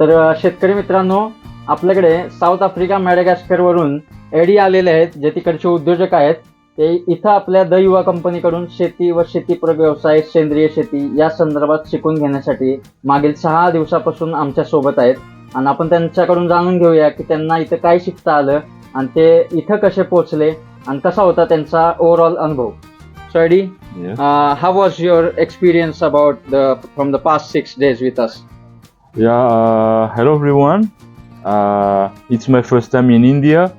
तर शेतकरी मित्रांनो आपल्याकडे साऊथ आफ्रिका मॅडेगास्कर वरून एडी आलेले आहेत जे तिकडचे उद्योजक आहेत. ते इथं आपल्या द युवा कंपनीकडून शेती व शेतीपूरक व्यवसाय सेंद्रिय शेती या संदर्भात शिकून घेण्यासाठी मागील सहा दिवसापासून आमच्यासोबत आहेत. आणि आपण त्यांच्याकडून जाणून घेऊया की त्यांना इथं काय शिकता आलं आणि ते इथं कसे पोहोचले आणि कसा होता त्यांचा ओव्हरऑल अनुभव. सो एडी how was your experience about the from the past six days with us? Yeah. Uh, hello everyone. Uh, it's my first time in India,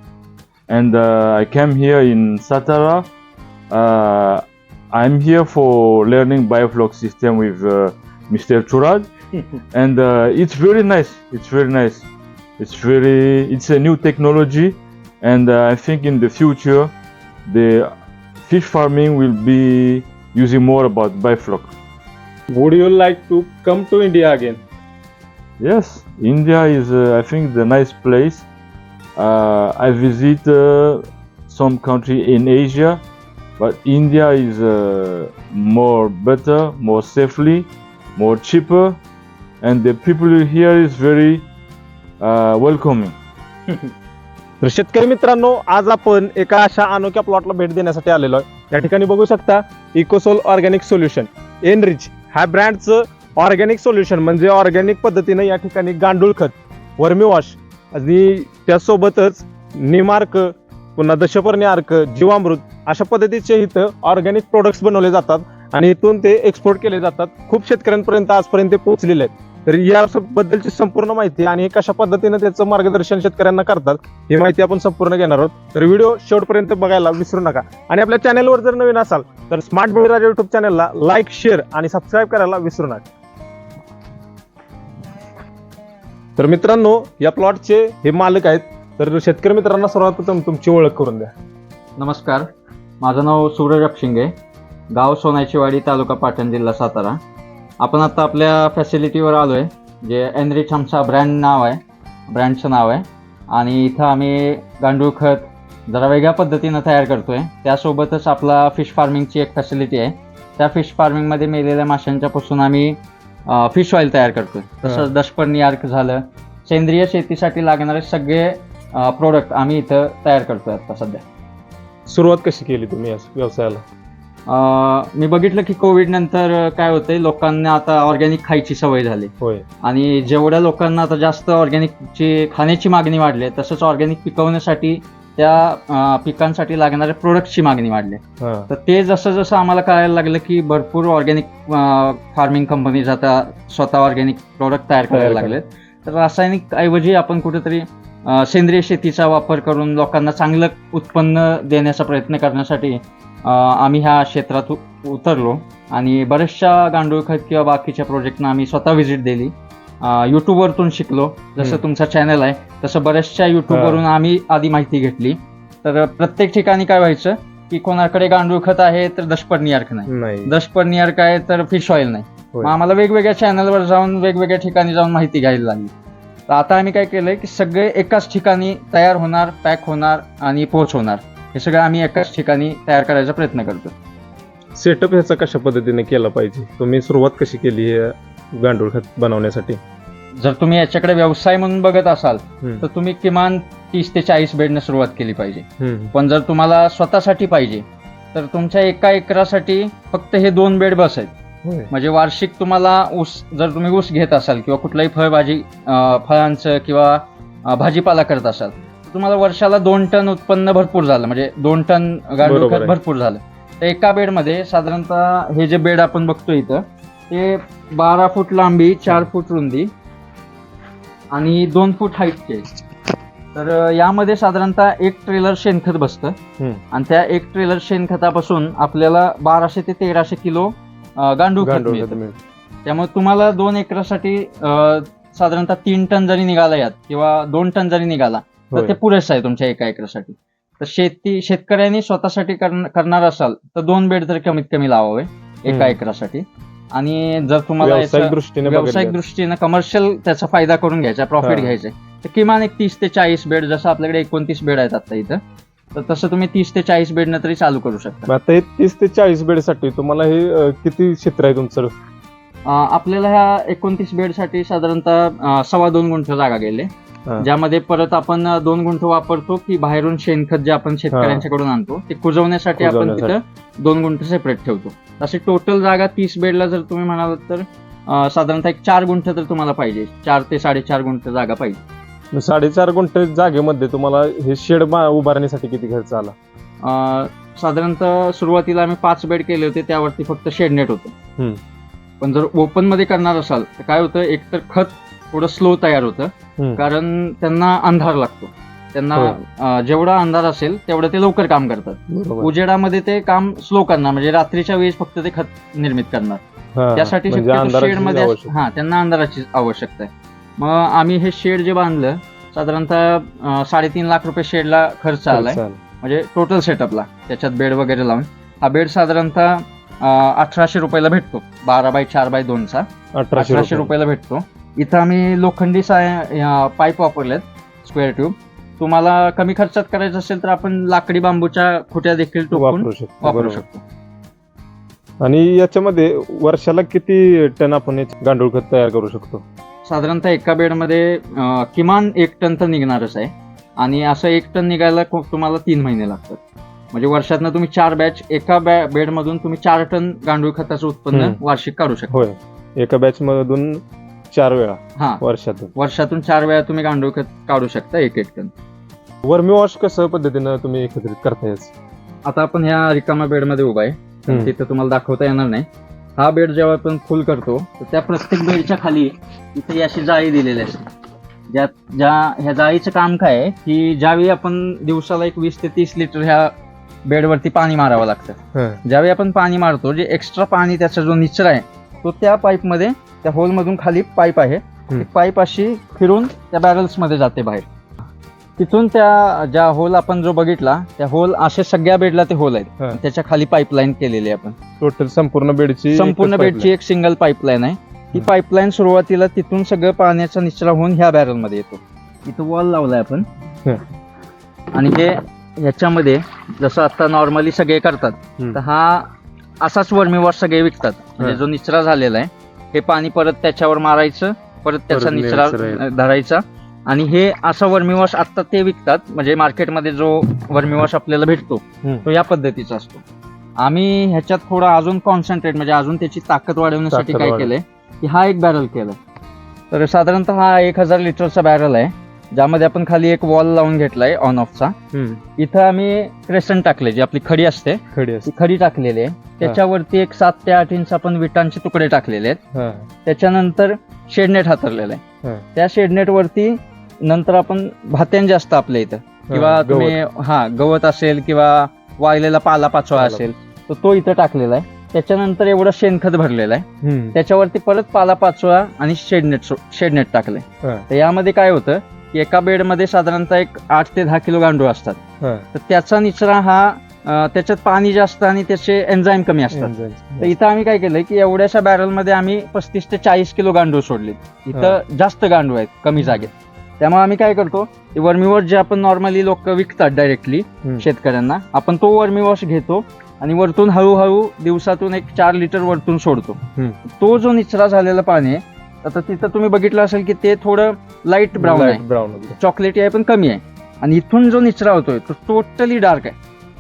and uh, I came here in Satara. Uh, I'm here for learning biofloc system with uh, Mr. Turad, and uh, it's very nice. It's very nice. It's very. It's a new technology, and uh, I think in the future, the fish farming will be using more about biofloc. Would you like to come to India again? Yes, India is, uh, I think, the nice place. Uh, I visit uh, some country in Asia, but India is uh, more better, more safely, more cheaper, and the people here is very uh, welcoming. तर शेतकरी मित्रांनो आज आपण एका अशा अनोख्या प्लॉटला भेट देण्यासाठी आलेलो आहे या ठिकाणी बघू शकता इकोसोल ऑर्गॅनिक सोल्युशन एनरिच ह्या ब्रँडचं ऑर्गॅनिक सोल्युशन म्हणजे ऑर्गॅनिक पद्धतीनं या ठिकाणी गांडूळ खत वर्मी वॉश. आणि त्यासोबतच निमार्क पुन्हा दशपर्णी अर्क जीवामृत अशा पद्धतीचे इथं ऑर्गॅनिक प्रोडक्ट्स बनवले जातात. आणि इथून ते एक्सपोर्ट केले जातात. खूप शेतकऱ्यांपर्यंत आजपर्यंत ते पोहोचलेले आहेत. तर याबद्दलची संपूर्ण माहिती आणि कशा पद्धतीनं त्याचं मार्गदर्शन शेतकऱ्यांना करतात ही माहिती आपण संपूर्ण घेणार आहोत. तर व्हिडिओ शेवटपर्यंत बघायला विसरू नका. आणि आपल्या चॅनलवर जर नवीन असाल तर स्मार्ट बिल्डर युट्यूब चॅनलला लाईक शेअर आणि सबस्क्राईब करायला विसरू नका. तर मित्रांनो या प्लॉटचे हे मालक आहेत. तर शेतकरी मित्रांना सर्वप्रथम तुमची ओळख करून द्या. नमस्कार. माझं नाव सूरज शिंगे. गाव सोनायचीवाडी तालुका पाटण जिल्हा सातारा. आपण आता आपल्या फॅसिलिटीवर आलो आहे जे एनरिच आमचा ब्रँड नाव आहे. ब्रँडचं नाव आहे. आणि इथं आम्ही गांडूळ खत जरा वेगळ्या पद्धतीनं तयार करतो आहे त्यासोबतच आपला फिश फार्मिंगची एक फॅसिलिटी आहे. त्या फिश फार्मिंगमध्ये मेलेल्या माशांच्यापासून आम्ही फिश ऑइल तयार करतोय. तसंच दशपर्णी अर्क झालं. सेंद्रिय शेतीसाठी लागणारे सगळे प्रोडक्ट आम्ही इथं तयार करतोय आता सध्या. सुरुवात कशी केली तुम्ही या व्यवसायाला? अं, मी बघितलं की कोविड नंतर काय होतंय लोकांना आता ऑर्गॅनिक खायची सवय झाली. होय. आणि जेवढ्या लोकांना आता जास्त ऑर्गॅनिकची खाण्याची मागणी वाढली आहे, तसंच ऑर्गॅनिक पिकवण्यासाठी त्या पिकांसाठी लागणाऱ्या प्रोडक्टची मागणी वाढली. तर ते जसं जसं आम्हाला कळायला लागलं की भरपूर ऑर्गॅनिक फार्मिंग कंपनीज आता स्वतः ऑर्गॅनिक प्रोडक्ट तयार करायला लागलेत. तर रासायनिक ऐवजी आपण कुठेतरी सेंद्रिय शेतीचा वापर करून लोकांना चांगलं उत्पन्न देण्याचा प्रयत्न करण्यासाठी आम्ही ह्या क्षेत्रात उतरलो. आणि बऱ्याचशा गांडूळ खत किंवा बाकीच्या प्रोजेक्टना आम्ही स्वतः व्हिजिट दिली. युट्यूबवरतून शिकलो. जसं. तुमचा चॅनल आहे तसं बऱ्याचशा युट्यूबवरून आम्ही आधी माहिती घेतली. तर प्रत्येक ठिकाणी काय व्हायचं की कोणाकडे गांडूळ खत आहे तर दशपर्णी अर्क नाही. दशपर्णी अर्क आहे तर फिश ऑइल नाही. मग आम्हाला वेगवेगळ्या चॅनलवर जाऊन वेगवेगळ्या ठिकाणी जाऊन माहिती घ्यायला लागली. तर आता आम्ही काय केलंय की सगळे एकाच ठिकाणी तयार होणार पॅक होणार आणि पोहोचवणार हे सगळं आम्ही एकाच ठिकाणी तयार करायचा प्रयत्न करतो सेटअप ह्याचा कशा पद्धतीने केला पाहिजे? तुम्ही सुरुवात कशी केली गांडूळ खत बनवण्यासाठी जर तुम्ही याच्याकडे व्यवसाय म्हणून बघत असाल हम्म. तर तुम्ही किमान तीस ते चाळीस बेडने सुरुवात केली पाहिजे हम्म. पण जर तुम्हाला स्वतःसाठी पाहिजे तर तुमच्या एका एकरासाठी फक्त हे दोन बेड बस आहेत होय. म्हणजे वार्षिक तुम्हाला ऊस जर तुम्ही ऊस घेत असाल किंवा कुठलाही फळभाजी अं, फळांचं किंवा अं, भाजीपाला करत असाल तर तुम्हाला वर्षाला दोन टन उत्पन्न भरपूर झालं म्हणजे दोन टन गांडूळ बरोबर खत आहे. भरपूर झालं तर एका बेडमध्ये साधारणतः हे जे बेड आपण बघतो इथं ते बारा फूट लांबी चार फूट रुंदी आणि दोन फूट हाईटचे. तर यामध्ये साधारणतः एक ट्रेलर शेणखत बसतं. आणि त्या एक ट्रेलर शेणखतापासून आपल्याला बाराशे ते तेराशे किलो गांडूळ खत मिळतं. त्यामुळे तुम्हाला दोन एकरासाठी साधारणतः तीन टन जरी निघाला यात किंवा दोन टन जरी निघाला तर. ते पुरेसं आहे तुमच्या एका एकरासाठी तर शेती शेतकऱ्यांनी स्वतःसाठी करणार असाल तर दोन बेड तर कमीत कमी लावावे एका. एकरासाठी आणि जर तुम्हाला व्यावसायिक दृष्टीने व्यावसायिक बघितलं. दृष्टीने कमर्शियल त्याचा फायदा करून घ्यायचा प्रॉफिट हा. घ्यायचा तर किमान एक तीस ते चाळीस बेड जसं आपल्याकडे एकोणतीस बेड आहेत आता इथं तर तसं तुम्ही तीस ते चाळीस बेडनं तरी चालू करू शकता मग आता हे तीस ते चाळीस बेडसाठी तुम्हाला हे अं, किती क्षेत्र आहे तुमचं अं, आपल्याला ह्या एकोणतीस बेडसाठी साधारणतः अं, सव्वा दोन गुंठ जागा गेले हा. ज्यामध्ये परत आपण अं, दोन गुंठ वापरतो की बाहेरून शेणखत जे आपण शेतकऱ्यांच्याकडून आणतो ते कुजवण्यासाठी आपण. तिथं दोन गुंठ सेपरेट ठेवतो अशी टोटल जागा तीस बेडला जर तुम्ही म्हणालात तर अं, साधारणतः एक चार गुंठ तर तुम्हाला पाहिजे चार ते साडेचार गुंठ जागा पाहिजे मग साडेचार गुंठ जागेमध्ये तुम्हाला हे शेड उभारण्यासाठी किती खर्च आला अं, साधारणतः सुरुवातीला आम्ही पाच बेड केले होते त्यावरती फक्त शेडनेट होतं हम्म. पण जर ओपनमध्ये करणार असाल तर काय होतं एक तर खत थोडं स्लो तयार होतं. कारण त्यांना अंधार लागतो. त्यांना. अं, जेवढा अंधार असेल तेवढं ते लवकर काम करतात. उजेडामध्ये ते काम स्लो करणार. म्हणजे रात्रीच्या वेळेस फक्त ते खत निर्मित करणार. हा, त्यासाठी म्हणजे शेडमध्ये. हा त्यांना अंधाराची आवश्यकता आहे. मग आम्ही हे शेड जे बांधलं साधारणतः साडेतीन लाख रुपये शेडला खर्च आलाय. म्हणजे टोटल सेटअपला त्याच्यात बेड वगैरे लावून. हा बेड साधारणतः अठराशे रुपयाला भेटतो. बारा बाय चार बाय दोनचा. अठराशे रुपयाला भेटतो. इथं आम्ही लोखंडी पाईप वापरलेत स्क्वेअर ट्यूब. तुम्हाला कमी खर्चात करायचं असेल तर आपण लाकडी बांबूच्या खुट्या देखील वापरू शकतो वापरू. शकतो. आणि याच्यामध्ये वर्षाला किती टन आपण गांडूळ खत तयार करू शकतो? साधारणतः एका बेडमध्ये किमान एक टन तर निघणारच आहे. आणि असं एक टन निघायला तुम्हाला तीन महिने लागतात. म्हणजे वर्षातनं तुम्ही चार बॅच एका बॅ- बेडमधून तुम्ही चार टन गांडूळ खताचं उत्पन्न. वार्षिक काढू शकता. एका बॅच मधून चार वेळा हा. वर्षातून. वर्षातून चार वेळा तुम्ही गांडूळ खत काढू शकता एक एक टन वर्मी वॉश कसं पद्धतीनं तुम्ही एकत्रित करता याच आता आपण ह्या रिकामा बेडमध्ये उभा आहे. तिथं तुम्हाला दाखवता येणार नाही. हा बेड जेव्हा आपण फुल करतो तर त्या प्रत्येक बेडच्या खाली इथे अशी जाळी दिलेली असते. ज्या ज्या ह्या जाळीचं काम काय आहे की ज्यावेळी आपण दिवसाला एक वीस ते तीस लिटर ह्या बेडवरती पाणी मारावं लागतं. ज्यावेळी आपण पाणी मारतो जे एक्स्ट्रा पाणी त्याचा जो निचरा आहे तो त्या पाईपमध्ये त्या होलमधून खाली पाईप आहे. हम्म. पाईप अशी फिरून त्या बॅरल्समध्ये जाते बाहेर. तिथून त्या ज्या होल आपण जो बघितला त्या होल असे सगळ्या बेडला ते होल आहेत. हा. त्याच्याखाली पाईपलाईन केलेली आहे आपण. टोटल संपूर्ण बेडची संपूर्ण एकच बेडची एक सिंगल पाईपलाईन आहे. ती हम्म. पाईपलाईन सुरुवातीला तिथून सगळं पाण्याचा निचरा होऊन ह्या बॅरलमध्ये येतो. इथं वॉल लावलाय आपण. आणि हे ह्याच्यामध्ये जसं आता नॉर्मली सगळे करतात हम्म. तर हा असाच वर्मी वॉश सगळे विकतात. म्हणजे. जो निचरा झालेला आहे हे पाणी परत त्याच्यावर मारायचं परत त्याचा निचरा धरायचा. आणि हे असं वर्मी वॉश आता ते विकतात म्हणजे मार्केटमध्ये जो वर्मी वॉश आपल्याला भेटतो. तो या पद्धतीचा असतो. आम्ही ह्याच्यात थोडं अजून कॉन्सन्ट्रेट म्हणजे अजून त्याची ताकद वाढवण्यासाठी काय केलंय की हा एक बॅरल केलाय. तर साधारणतः हा एक हजार लिटरचा बॅरल आहे. ज्यामध्ये आपण खाली एक वॉल लावून घेतलाय ऑन ऑफचा हम्म. इथं आम्ही क्रेसन टाकले जी आपली खडी असते. खडी ती असते खडी टाकलेली आहे. त्याच्यावरती एक सात ते आठ इंच आपण विटांचे तुकडे टाकलेले आहेत. हा. त्याच्यानंतर शेडनेट हातरलेलं आहे. हा. त्या शेडनेट वरती नंतर आपण भात्यान जास्त आपल्या इथं. किंवा हा, तुम्ही हा गवत असेल किंवा वाळलेला पाला पाचोळा पाला. असेल तर तो इथं टाकलेला आहे. त्याच्यानंतर एवढं शेणखत भरलेलं आहे. हम्म. त्याच्यावरती परत पाला पाचोळा आणि शेडनेट शेडनेट टाकले हा. तर यामध्ये काय होतं? एका बेडमध्ये साधारणतः एक आठ ते दहा किलो गांडूळ असतात हा. तर त्याचा निचरा हा अं, त्याच्यात पाणी जास्त आणि त्याचे एन्झाईम कमी असतात तर. इथं आम्ही काय केलंय की एवढ्याशा बॅरलमध्ये आम्ही पस्तीस ते चाळीस किलो गांडूळ सोडले इथं जास्त गांडूळ आहेत कमी जागेत त्यामुळे आम्ही काय करतो वर्मी वॉश जे आपण नॉर्मली लोक विकतात डायरेक्टली हम्म. शेतकऱ्यांना आपण तो वर्मी वॉश घेतो आणि वरतून हळूहळू दिवसातून एक चार लिटर वरतून सोडतो हम्म. तो जो निचरा झालेला पाणी आहे आता तिथं तुम्ही बघितलं असेल की ते थोडं लाइट ब्राऊन आहे. वगैरे. चॉकलेटी आहे पण कमी आहे. आणि इथून जो निचरा होतोय तो टोटली डार्क आहे.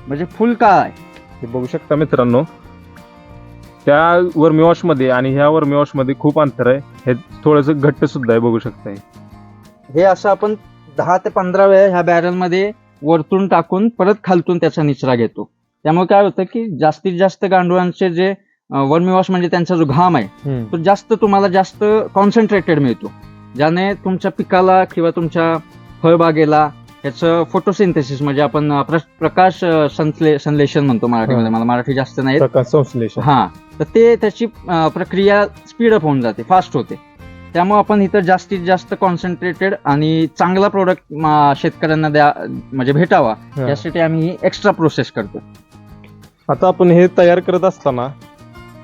म्हणजे फुल काळा आहे. हे बघू शकता मित्रांनो त्या वर्मी वॉशमध्ये आणि ह्या वर्मी वॉशमध्ये खूप अंतर आहे. हे थोडस घट्ट सुद्धा आहे बघू शकता हे. हे असं आपण दहा ते पंधरा वेळा ह्या बॅरलमध्ये वरतून टाकून परत खालतून त्याचा निचरा घेतो. त्यामुळे काय होतं की जास्तीत जास्त गांडुळांचे जे वर्मी वॉश म्हणजे त्यांचा जो घाम आहे तो जास्त तुम्हाला जास्त कॉन्सन्ट्रेटेड मिळतो. ज्याने तुमच्या पिकाला किंवा तुमच्या फळबागेला ह्याचं फोटोसिंथेसिस म्हणजे आपण प्रकाश अं, संश्ले संश्लेषण म्हणतो मराठीमध्ये. मला मराठी जास्त नाही येत. प्रकाश संश्लेषण. हा. तर ते त्याची प्रक्रिया स्पीडअप होऊन जाते फास्ट होते. त्यामुळे आपण इथं जास्तीत जास्त कॉन्सन्ट्रेटेड आणि चांगला प्रोडक्ट शेतकऱ्यांना द्या म्हणजे भेटावा. यासाठी आम्ही एक्स्ट्रा प्रोसेस करतो आता आपण हे तयार करत असताना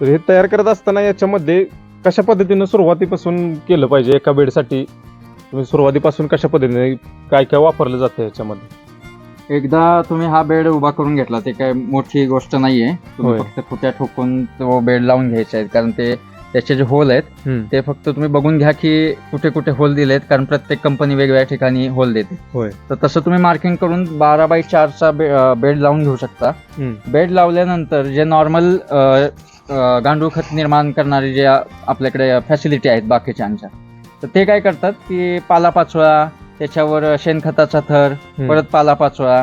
तर हे तयार करत असताना याच्यामध्ये कशा पद्धतीनं सुरुवातीपासून केलं पाहिजे एका बेडसाठी तुम्ही सुरुवातीपासून कशा पद्धतीने काय काय वापरलं जातं याच्यामध्ये एकदा तुम्ही हा बेड उभा करून घेतला ते काय मोठी गोष्ट नाहीये तुम्ही होय. फक्त खुट्या ठोकून तो बेड लावून घ्यायचे आहेत कारण ते त्याचे जे होल आहेत. ते फक्त तुम्ही बघून घ्या की कुठे कुठे होल दिलेत कारण प्रत्येक कंपनी वेगवेगळ्या ठिकाणी होल देते होय तर तसं तुम्ही मार्किंग करून बारा बाय चारचा बेड लावून घेऊ शकता हम्म. बेड लावल्यानंतर जे नॉर्मल गांडूळ खत निर्माण करणारे जे आपल्याकडे फॅसिलिटी आहेत बाकीच्यांच्या तर ते काय करतात की पालापाचोळा त्याच्यावर शेणखताचा थर. परत पालापाचोळा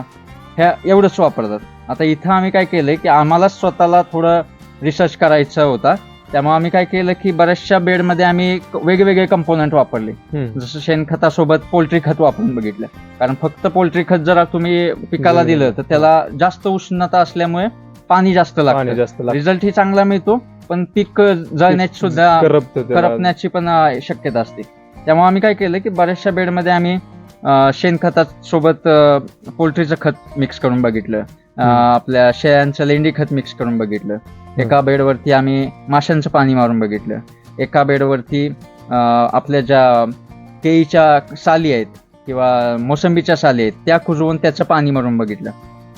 ह्या एवढंच वापरतात आता इथं आम्ही काय केलंय की आम्हाला स्वतःला थोडं रिसर्च करायचा होता त्यामुळे आम्ही काय केलं की बऱ्याचशा बेडमध्ये आम्ही वेगवेगळे कंपोनंट वापरले. जसं शेणखतासोबत पोल्ट्री खत वापरून बघितलं कारण फक्त पोल्ट्री खत जर तुम्ही पिकाला. दिलं तर त्याला जास्त उष्णता असल्यामुळे पाणी जास्त पाणी लागतं. जास्त लागतं. रिझल्ट ही चांगला मिळतो पण पीक जळण्याची सुद्धा करपतं त्याला. करपण्याची पण अं, शक्यता असते. त्यामुळे आम्ही काय केलं की बऱ्याचशा बेडमध्ये आम्ही अं, शेणखतासोबत अं, पोल्ट्रीचं खत मिक्स करून बघितलं. अं, हम्म. आपल्या शेळ्यांचं लेंडी खत मिक्स करून बघितलं. एका बेडवरती आम्ही माशांचं पाणी मारून बघितलं. एका बेडवरती अं, आपल्या ज्या केळीच्या साली आहेत किंवा मोसंबीच्या साली आहेत त्या कुजवून त्याचं पाणी मारून बघितलं.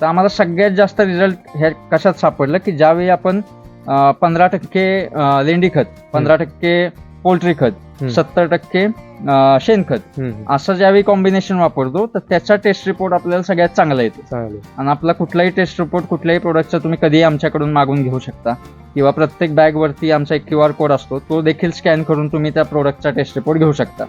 तर आम्हाला सगळ्यात जास्त रिझल्ट ह्या कशात सापडलं की ज्यावेळी आपण पंधरा टक्के लेंडी खत पंधरा टक्के पोल्ट्री खत. सत्तर टक्के शेणखत. असं ज्यावेळी कॉम्बिनेशन वापरतो तर त्याचा टेस्ट रिपोर्ट आपल्याला सगळ्यात चांगला येतो. आणि आपला कुठलाही टेस्ट रिपोर्ट कुठल्याही प्रोडक्टचा तुम्ही कधीही आमच्याकडून मागून घेऊ शकता. किंवा प्रत्येक बॅगवरती आमचा एक क्यू आर कोड असतो तो देखील स्कॅन करून तुम्ही त्या प्रोडक्टचा टेस्ट रिपोर्ट घेऊ शकता.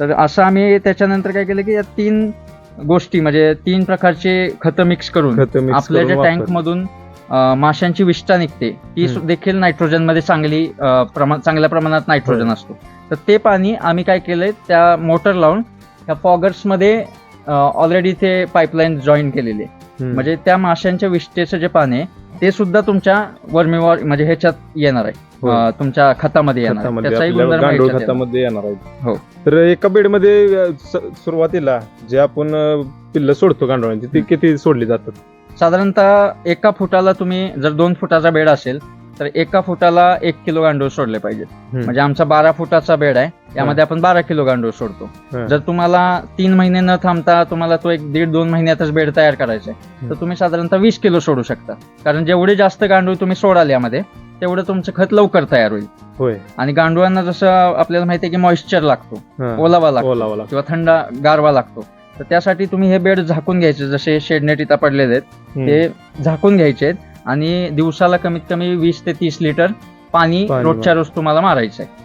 तर असं आम्ही त्याच्यानंतर काय केलं की या तीन गोष्टी म्हणजे तीन प्रकारचे खतं मिक्स करून खतं mix आपल्या करून ज्या वापर. टँक मधून अं, माशांची विष्ठा निघते ती हम्म. देखील नायट्रोजनमध्ये चांगली अं, प्रमा- चांगल्या प्रमाणात नायट्रोजन असतो तर ते पाणी आम्ही काय केलंय त्या मोटर लावून त्या फॉगर्समध्ये ऑलरेडी ते पाईपलाईन जॉईन केलेली आहे हम्म. म्हणजे त्या माशांच्या विष्ठेचं जे पाणी आहे ते सुद्धा तुमच्या वर्मीवर म्हणजे ह्याच्यात येणार आहे. अं, तुमच्या खतामध्ये येणार आहे. खतामध्ये त्याचाही आपल्या गुणधर्म गांडूळ ह्याच्यात येणार. खतामध्ये येणार आहे हो. तर एका बेडमध्ये अं, स- सुरुवातीला जे आपण अं, पिल्ल सोडतो गांडुळांची ती किती सोडली जातात साधारणतः एका फुटाला तुम्ही जर दोन फुटाचा बेड असेल तर एका फुटाला एक किलो गांडूळ सोडले पाहिजेत हम्म. म्हणजे आमचा बारा फुटाचा बेड आहे यामध्ये आपण बारा किलो गांडूळ सोडतो हं. जर तुम्हाला तीन महिने न थांबता तुम्हाला तो एक दीड दोन महिन्यातच बेड तयार करायचा आहे तर हं. तुम्ही साधारणतः वीस किलो सोडू शकता कारण जेवढे जास्त गांडूळ तुम्ही सोडाल यामध्ये तेवढं तुमचं खत लवकर तयार होईल होय आणि गांडुळांना जसं आपल्याला माहिती आहे की मॉइश्चर लागतो हा. ओलावा लागतो. किंवा थंड गारवा लागतो तर त्यासाठी तुम्ही हे बेड झाकून घ्यायचे जसे शेडनेट इथं पडलेले आहेत हम्म. ते झाकून घ्यायचे आहेत आणि दिवसाला कमीत कमी वीस ते तीस लिटर पाणी पाणी रोजच्या रोज तुम्हाला मारायचं आहे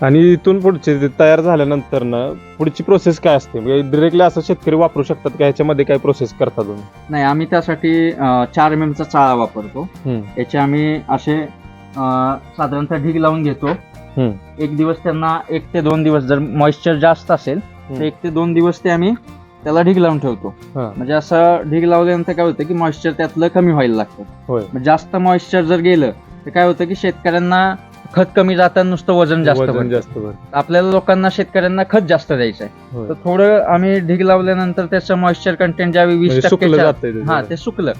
आणि इथून पुढचे ते तयार झाल्यानंतर ना पुढची प्रोसेस काय असते? म्हणजे डिरेक्टली असं शेतकरी वापरू शकतात का? ह्याच्यामध्ये काय प्रोसेस करता तुम्ही? नाही आम्ही त्यासाठी अं, चार एम चा चाळा वापरतो. याचे आम्ही असे अं, साधारणतः ढीग लावून घेतो. हम्म. एक दिवस त्यांना एक ते दोन दिवस जर मॉइश्चर जास्त असेल तर हम्म. एक ते दोन दिवस ते आम्ही त्याला ढीग लावून ठेवतो हा. म्हणजे असं ढीग लावल्यानंतर काय होतं की मॉइश्चर त्यातलं कमी व्हायला लागतं होय मग जास्त मॉइश्चर जर गेलं तर काय होतं की शेतकऱ्यांना खत कमी जाताना नुसतं वजन जास्त वजन भरतं. जास्त आपल्याला लोकांना शेतकऱ्यांना खत जास्त द्यायचं आहे होय. तर थोडं आम्ही ढीग लावल्यानंतर त्याचं मॉइश्चर कंटेंट ज्यावेळी म्हणजे वीस सुकलं टक्क्याच्या जातंय हा. ते सुकलं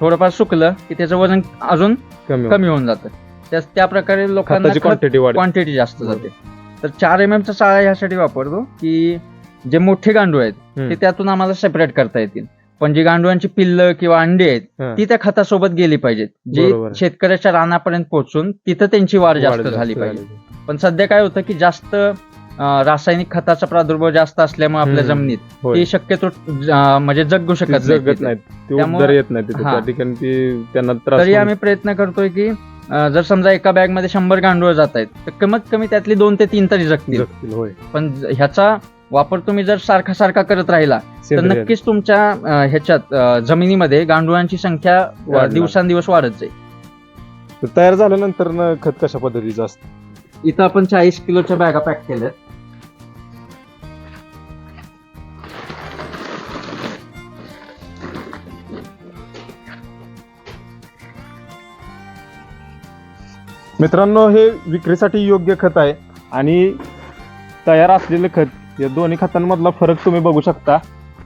थोडंफार सुकलं की त्याचं वजन अजून कमी कमी होऊन जातं त्या त्या प्रकारे लोकांना खताची क्वांटिटी वाढ क्वांटिटी जास्त. जाते तर चार एम चा चाळा ह्यासाठी वापरतो की जे मोठे गांडूळ आहेत. ते त्यातून आम्हाला सेपरेट करता येतील पण जी गांडुळांची पिल्ल किंवा अंडी आहेत. ती त्या खतासोबत गेली पाहिजेत जी बरोबर. शेतकऱ्याच्या रानापर्यंत पोहोचून तिथं त्यांची वाढ जास्त झाली पाहिजे पण सध्या काय होतं की जास्त अं, रासायनिक खताचा प्रादुर्भाव जास्त असल्यामुळे आपल्या हम्म. जमिनीत होय. ती शक्यतो अं, म्हणजे जगू ती शकत नाही जगत तिथे. नाहीत ते त्यामुळं- उबदार येत नाही तिथे हा. त्या ठिकाणी ती त्यांना त्रास तरी होऊन- आम्ही प्रयत्न करतोय की अं, जर समजा एका बॅगमध्ये शंभर गांडूळ जात आहेत तर कमीत कमी त्यातली दोन ते तीन तरी जगतील जगतील होय पण ज- ह्याचा वापर तुम्ही जर सारखा सारखा करत राहिला तर सेंद्रिय. नक्कीच तुमच्या अं, ह्याच्यात अं, जमिनीमध्ये गांडुळांची संख्या अं, वाढणार. दिवसांदिवस वाढत जाईल तर तयार झाल्यानंतर ना खत कशा पद्धतीचं असतं इथं आपण चाळीस किलोच्या बॅगा पॅक केल्यात मित्रांनो हे विक्रीसाठी योग्य खत आहे आणि तयार असलेलं खत या दोन्ही खतांमधला फरक तुम्ही बघू शकता.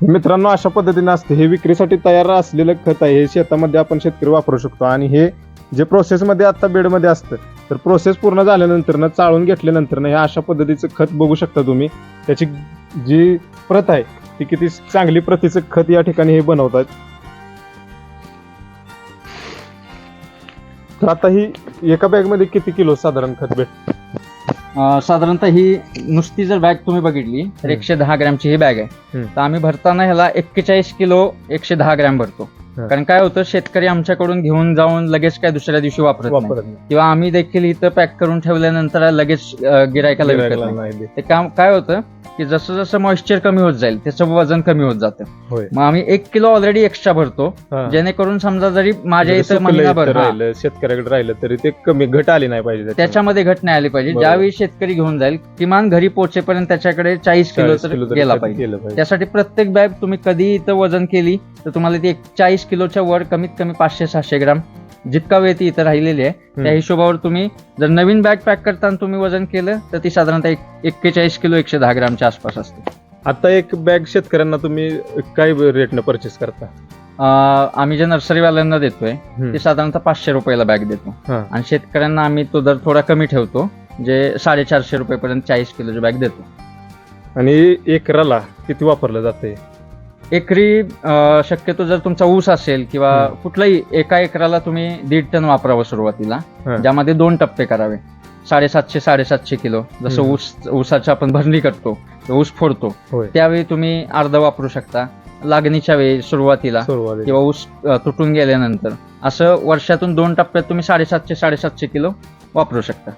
मित्रांनो अशा पद्धतीने असते. हे विक्रीसाठी तयार असलेलं खत आहे. हे शेतामध्ये आपण शेतकरी वापरू शकतो. आणि हे जे प्रोसेसमध्ये आता बेडमध्ये असतं तर प्रोसेस पूर्ण झाल्यानंतर ना चाळून घेतल्यानंतर ना हे अशा पद्धतीचं खत बघू शकता तुम्ही. त्याची जी प्रत आहे ती किती चांगली प्रतीचं खत या ठिकाणी हे बनवतात. तर आता ही एका बॅगमध्ये किती किलो साधारण खत भेट साधारणतः ही नुसती जर बॅग तुम्ही बघितली तर. एकशे दहा ग्रॅमची ही बॅग आहे. तर आम्ही भरताना ह्याला एक्केचाळीस किलो एकशे दहा ग्रॅम भरतो. कारण काय होतं शेतकरी आमच्याकडून घेऊन जाऊन लगेच काय दुसऱ्या दिवशी वापरत नाही वापरत नाही. किंवा आम्ही देखील इथं पॅक करून ठेवल्यानंतर लगेच अं, गिरायकाला विकत गिऱ्हाईकाला नाही नाही देत. ते काम काय होतं की जसं जसं मॉइश्चर कमी होत जाईल त्याचं वजन कमी होत जातं होय मग आम्ही एक किलो ऑलरेडी एक्स्ट्रा भरतो हा. जेणेकरून समजा जरी माझ्या जरी इथं सुकलं महिनाभर इथं हा, राहिलं शेतकऱ्याकडे राहिलं तरी ते कमी घट आली नाही पाहिजे त्याच्यामध्ये. त्याच्यामध्ये घट नाही आली पाहिजे बरोबर. ज्यावेळी शेतकरी घेऊन जाईल किमान घरी पोहोचेपर्यंत त्याच्याकडे चाळीस किलो 40 तर किलो तरी गेला पाहिजे पाहिजे त्यासाठी प्रत्येक बॅग तुम्ही कधी इथं वजन केली तर तुम्हाला ती एक चाळीस किलोच्या वर कमीत कमी पाचशे सहाशे ग्राम जितका वेळ ती इथं राहिलेली आहे त्या हिशोबावर तुम्ही जर नवीन बॅग पॅक करताना तुम्ही वजन केलं तर ती साधारणतः एक- एक्केचाळीस किलो एकशे दहा ग्रामच्या आसपास असते. आता एक बॅग शेतकऱ्यांना तुम्ही काय रेटनं परचेस करता? आम्ही जे नर्सरीवाल्यांना देतोय. ते साधारणतः पाचशे रुपयाला बॅग देतो. आणि शेतकऱ्यांना आम्ही तो दर थोडा कमी ठेवतो जे साडेचारशे रुपयेपर्यंत चाळीस किलोची बॅग देतो. आणि एकराला किती वापरलं जाते एकरी अं, शक्यतो जर तुमचा ऊस असेल किंवा हम्म. कुठलाही एका एकराला तुम्ही दीड टन वापरावं सुरुवातीला हा. ज्यामध्ये दोन टप्पे करावे साडेसातशे साडेसातशे किलो जसं हम्म. ऊस ऊसाची आपण भरणी करतो ऊस फोडतो होय त्यावेळी तुम्ही अर्ध वापरू शकता लागणीच्या वेळी सुरुवातीला सुरुवातीला. किंवा ऊस अ, तुटून गेल्यानंतर असं वर्षातून दोन टप्प्यात तुम्ही साडेसातशे साडेसातशे किलो वापरू शकता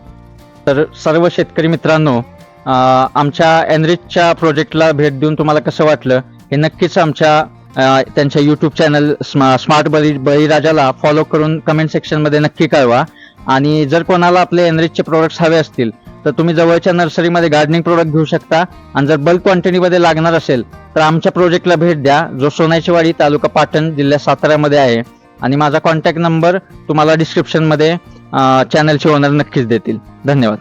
तर सर्व शेतकरी मित्रांनो अ, आमच्या एनरिचच्या प्रोजेक्टला भेट देऊन तुम्हाला कसं वाटलं हे नक्कीच आमच्या त्यांच्या युट्यूब चॅनल स्मार्ट बळी बळीराजाला फॉलो करून कमेंट सेक्शनमध्ये नक्की कळवा. आणि जर कोणाला आपले एनरिचचे प्रोडक्ट्स हवे असतील तर तुम्ही जवळच्या नर्सरीमध्ये गार्डनिंग प्रोडक्ट घेऊ शकता. आणि जर बल्क क्वांटिटीमध्ये लागणार असेल तर आमच्या प्रोजेक्टला भेट द्या जो सोन्याचीवाडी तालुका पाटण जिल्ह्या साताऱ्यामध्ये आहे. आणि माझा कॉन्टॅक्ट नंबर तुम्हाला डिस्क्रिप्शनमध्ये चॅनलचे ओनर नक्कीच देतील. धन्यवाद.